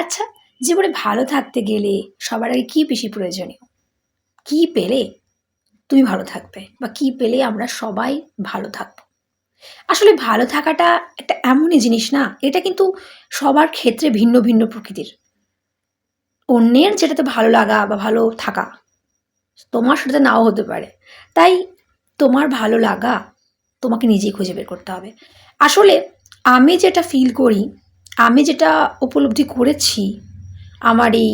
আচ্ছা জীবনে ভালো থাকতে গেলে সবার আগে কী বেশি প্রয়োজনীয়? কী পেলে তুমি ভালো থাকবে বা কী পেলে আমরা সবাই ভালো থাকব? আসলে ভালো থাকাটা একটা এমনই জিনিস না, এটা কিন্তু সবার ক্ষেত্রে ভিন্ন ভিন্ন প্রকৃতির। অন্যের যেটাতে ভালো লাগা বা ভালো থাকা, তোমার সেটাতে নাও হতে পারে। তাই তোমার ভালো লাগা তোমাকে নিজেই খুঁজে বের করতে হবে। আসলে আমি যেটা ফিল করি আমি যেটা উপলব্ধি করেছি আমার এই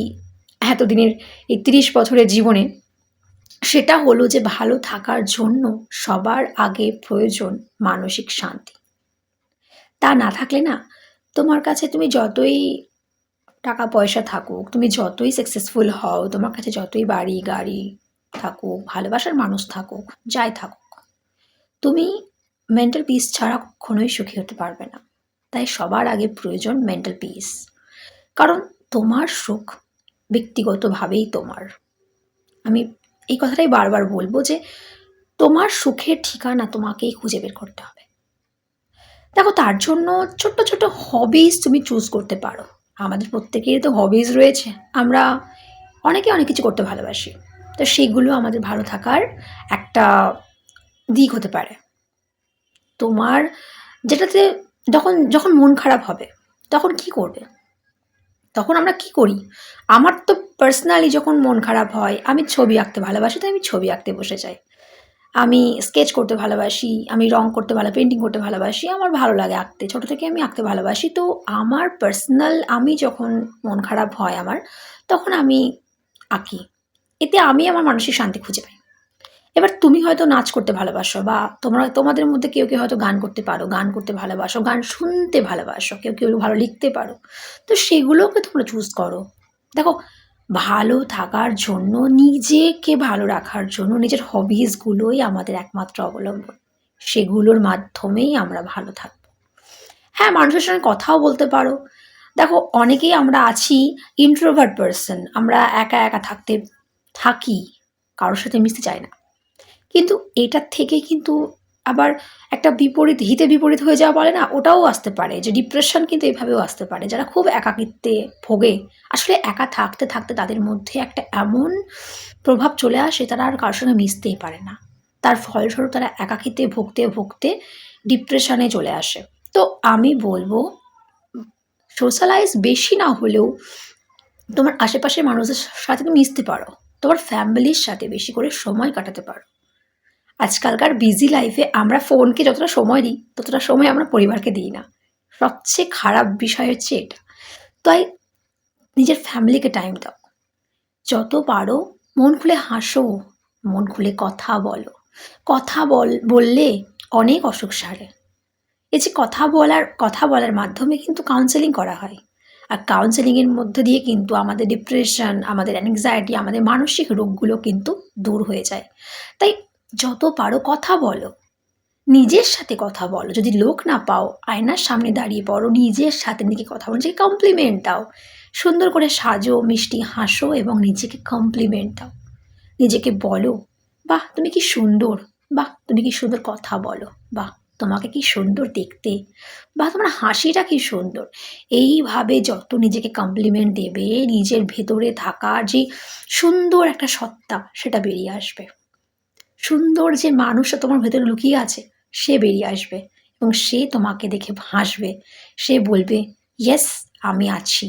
এতদিনের এই তিরিশ বছরের জীবনে, সেটা হলো যে ভালো থাকার জন্য সবার আগে প্রয়োজন মানসিক শান্তি। তা না থাকলে না, তোমার কাছে তুমি যতই টাকা পয়সা থাকুক, তুমি যতই সাকসেসফুল হও, তোমার কাছে যতই বাড়ি গাড়ি থাকুক, ভালোবাসার মানুষ থাকুক, যাই থাকুক, তুমি মেন্টাল পিস ছাড়া কখনোই সুখী হতে পারবে না। তাই সবার আগে প্রয়োজন মেন্টাল পিস কারণ তোমার সুখ ব্যক্তিগতভাবেই তোমার। আমি এই কথাটাই বারবার বলব যে তোমার সুখের ঠিকানা তোমাকেই খুঁজে বের করতে হবে। দেখো, তার জন্য ছোট্ট ছোট্ট হবিজ তুমি চুজ করতে পারো। আমাদের প্রত্যেকেরই তো হবিজ রয়েছে। আমরা অনেকে অনেক কিছু করতে ভালোবাসি। তো সেগুলো আমাদের ভালো থাকার একটা দিক হতে পারে। তোমার যেটাতে যখন যখন মন খারাপ হবে, তখন কি করবে? তখন আমরা কি করি? আমার তো পার্সোনালি যখন মন খারাপ হয়, আমি ছবি আঁকতে ভালোবাসি, তাই আমি ছবি আঁকতে বসে যাই। আমি স্কেচ করতে ভালোবাসি, আমি রং করতে ভালো পেন্টিং করতে ভালোবাসি, আমার ভালো লাগে আঁকতে। ছোটো থেকে আমি আঁকতে ভালোবাসি। তো আমার পার্সোনাল আমি যখন মন খারাপ হয় আমার, তখন আমি আঁকি। এতে আমি আমার মানসিক শান্তি খুঁজে পাই। এবার তুমি হয়তো নাচ করতে ভালোবাসো বা তোমরা, তোমাদের মধ্যে কেউ কেউ হয়তো গান করতে পারো, গান করতে ভালোবাসো, গান শুনতে ভালোবাসো, কেউ কেউ ভালো লিখতে পারো। তো সেগুলোকে তোমরা চুজ করো। দেখো, ভালো থাকার জন্য, নিজেকে ভালো রাখার জন্য নিজের হবিজগুলোই আমাদের একমাত্র অবলম্বন। সেগুলোর মাধ্যমেই আমরা ভালো থাকব। হ্যাঁ মানুষের সঙ্গে কথাও বলতে পারো। দেখো, অনেকেই আমরা আছি ইন্ট্রোভার্ট পার্সন আমরা একা একা থাকতে, থাকি, কারোর সাথে মিশতে চাই না। কিন্তু এটার থেকে কিন্তু আবার একটা বিপরীত, হিতে বিপরীত হয়ে যাওয়া বলে না, ওটাও আসতে পারে। যে ডিপ্রেশন কিন্তু এভাবেও আসতে পারে। যারা খুব একাকিত্বে ভোগে, আসলে একা থাকতে থাকতে তাদের মধ্যে একটা এমন প্রভাব চলে আসে, তারা আর কারোর সঙ্গে মিশতেই পারে না। তার ফলস্বরূপ তারা একাকিত্বে ভুগতে ভুগতে ডিপ্রেশনে চলে আসে। তো আমি বলব সোশ্যালাইজ বেশি না হলেও তোমার আশেপাশের মানুষদের সাথে তুমি মিশতে পারো। তোমার ফ্যামিলির সাথে বেশি করে সময় কাটাতে পারো। আজকালকার বিজি লাইফে আমরা ফোনকে যতটা সময় দিই, ততটা সময় আমরা পরিবারকে দিই না। সবচেয়ে খারাপ বিষয় হচ্ছে এটা। তাই নিজের ফ্যামিলিকে টাইম দাও। যত পারো মন খুলে হাসো, মন খুলে কথা বলো। কথা বল, বললে অনেক অসুখ সারে। এই যে কথা বলার কথা বলার মাধ্যমে কিন্তু কাউন্সেলিং করা হয়। আর কাউন্সেলিংয়ের মধ্যে দিয়ে কিন্তু আমাদের ডিপ্রেশন আমাদের অ্যাংজাইটি আমাদের মানসিক রোগগুলো কিন্তু দূর হয়ে যায়। তাই যত পারো কথা বলো। নিজের সাথে কথা বলো। যদি লোক না পাও, আয়নার সামনে দাঁড়িয়ে পড়ো। নিজের সাথে নিজেকে কথা বলো। নিজেকে কমপ্লিমেন্ট দাও। সুন্দর করে সাজো, মিষ্টি হাসো এবং নিজেকে কমপ্লিমেন্ট দাও। নিজেকে বলো, বাহ, তুমি কি সুন্দর? বাহ, তুমি কি সুন্দর কথা বলো। বাহ, তোমাকে কি সুন্দর দেখতে? বা তোমার হাসিটা কি সুন্দর? এইভাবে যত নিজেকে কমপ্লিমেন্ট দেবে, নিজের ভেতরে থাকা যে সুন্দর একটা সত্তা, সেটা বেরিয়ে আসবে। সুন্দর যে মানুষটা তোমার ভেতরে লুকিয়ে আছে, সে বেরিয়ে আসবে এবং সে তোমাকে দেখে হাসবে। সে বলবে ইয়েস আমি আছি।